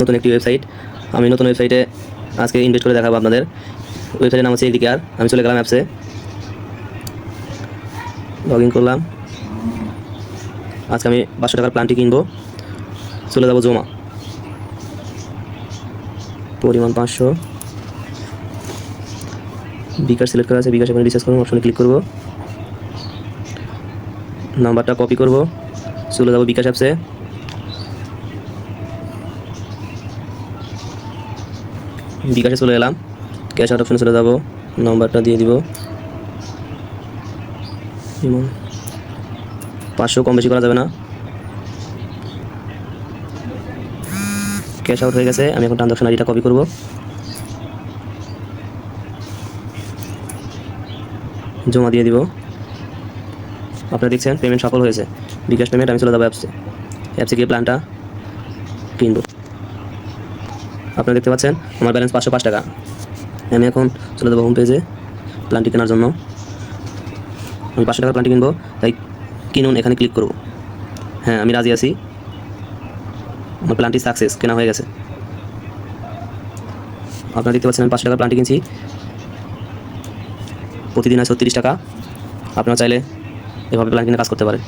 নতুন একটি ওয়েবসাইট আমি নতুন ওয়েবসাইটে আজকে ইনভেস্ট করে দেখাবো আপনাদের। ওয়েবসাইটের নাম হচ্ছে এদিকে আর। আমি চলে গেলাম অ্যাপসে লগ ইন করলাম। আজকে আমি পাঁচশো টাকার প্ল্যানটি কিনবো। চলে যাব জমা। পরিমাণ পাঁচশো। বিকাশ সিলেক্ট করা আছে। বিকাশ এখানে রিচার্জ করব অপশনে ক্লিক করব। নাম্বারটা কপি করব। চলে যাব বিকাশ অ্যাপসে বিকাশে চলে এলাম। ক্যাশ আউট অপশনে চলে যাব। নম্বরটা দিয়ে দিব। পাঁচশো কম বেশি করা যাবে না। ক্যাশ আউট হয়ে গেছে। আমি এখন ট্রানজাকশন আইডিটা কপি করব। জমা দিয়ে দিব। আপনারা দেখছেন পেমেন্ট সফল হয়েছে। বিকাশ পেমেন্ট আমি চলে যাব অ্যাপসে অ্যাপসে গিয়ে প্ল্যানটা কিনবো। আপনারা দেখতে পাচ্ছেন, আমার ব্যালেন্স পাঁচশো পাঁচ টাকা। আমি এখন চলে যাব হোম পেজে প্ল্যানটি কেনার জন্য। আমি পাঁচশো টাকার প্ল্যানটি কিনবো, তাই কিনুন, এখানে ক্লিক করব। হ্যাঁ আমি রাজি আছি। আমার প্ল্যানটি সাকসেস কেনা হয়ে গেছে। আপনারা দেখতে পাচ্ছেন, আমি পাঁচশো টাকার প্ল্যানটি কিনছি। প্রতিদিন আছে ছত্রিশ টাকা। আপনারা চাইলে এভাবে প্ল্যান কিনে কাজ করতে পারেন।